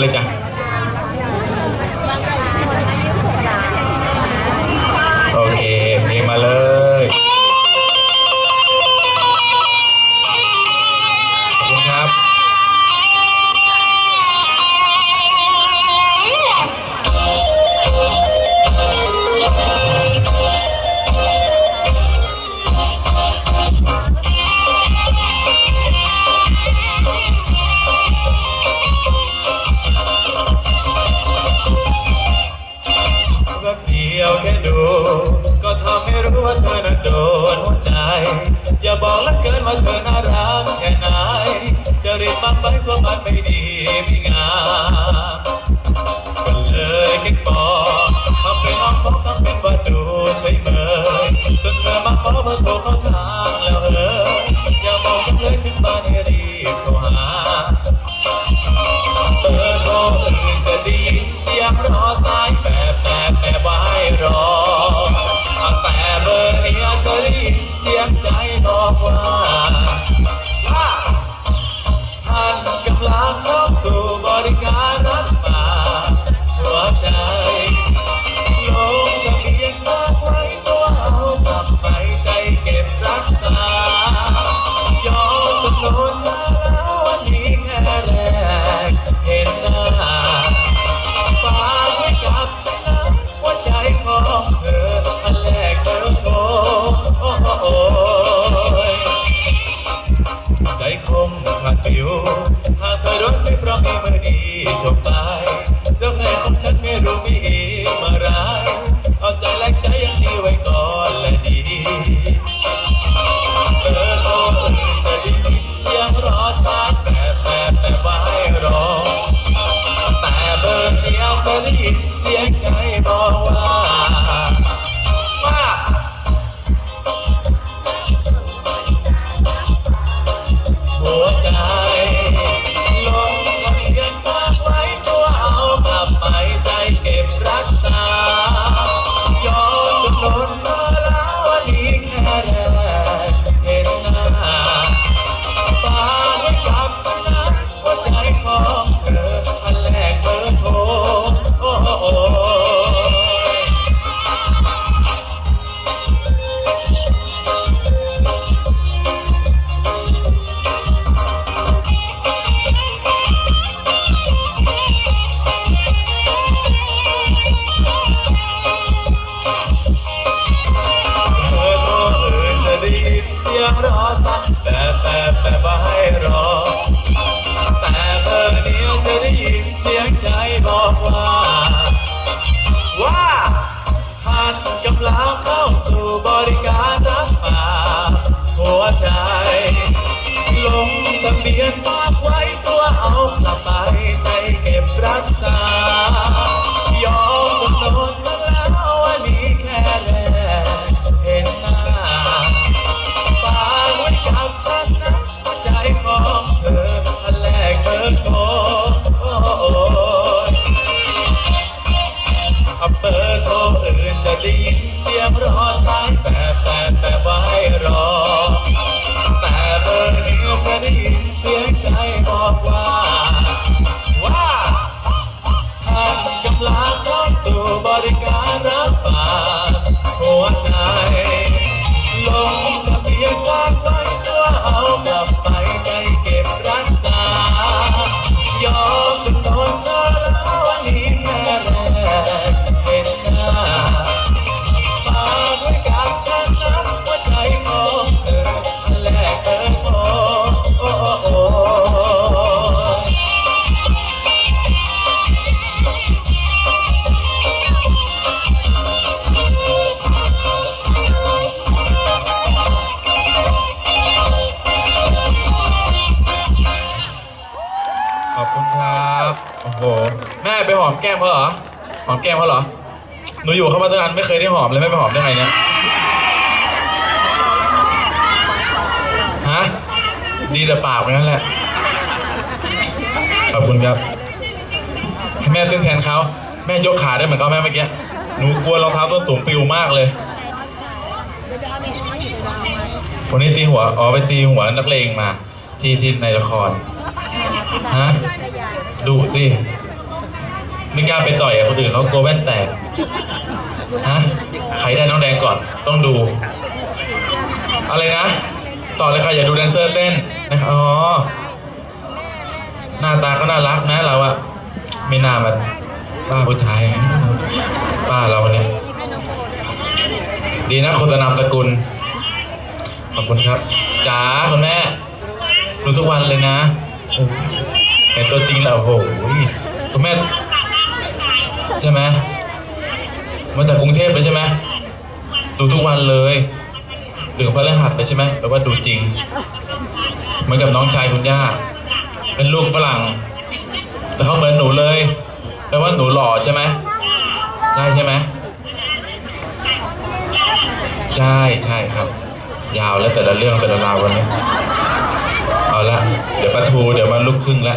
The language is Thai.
เลยจ้ะียวแค่ดู ก็ทำให้รู้ว่าเธอนั้นโดนหัวใจ อย่าบอกละเกินว่าเธอน่ารักแค่ไหนจะรีบมาไปก็มันไม่ดี you. อบคุณครับโอ้โหแม่ไปหอมแก้มเขาเหรอหอมแก้มเขาเหรอหนูอยู่เข้ามาตั้งนานไม่เคยได้หอมเลยแม่ไปหอมได้ไงเนี่ยฮะดีแต่ปากงั้นแหละขอบคุณครับให้แม่เต้นแทนเขาแม่ยกขาได้เหมือนเขาแม่เมื่อกี้หนูกลัวรองเท้าต้นสูงปิวมากเลยคนนี้ตีหัว อ๋อไปตีหัวนักเลงมา ที่ที่ในละคร ฮะดูสิไม่กล้าไปต่อยกับคนอื่นเขากลัวแว่นแตกฮะใครได้น้องแดงก่อนต้องดู อะไรนะ ต่อเลยค่ะอย่าดูแดนเซอร์เต้นนะครับอ๋อหน้าตาก็น่ารักนะเราอะไม่น่ามาป้าผู้ชายป้าเราเนี่ยดีนะโฆษณาสกุล ขอบคุณครับจ๋าคุณแม่ดูทุกวันเลยนะ เห็นตัวจริงแล้วโอ้โหคุณแม่ใช่ไหมมาจากกรุงเทพเลยใช่ไหมดูทุกวันเลยถึงพระฤหัสเลยใช่ไหมแปลว่าดูจริง เหมือนกับน้องชายคุณย่า เป็นลูกฝรั่ง แต่เขาเหมือนหนูเลยแปลว่าหนูหล่อใช่ไหมใช่ใช่ไหมใช่ใช่ครับ ยาวแล้วแต่ละเรื่องแต่ละราววันนี้ ละเดี๋ยวปลาทูเดี๋ยวมาลุกครึ่งละ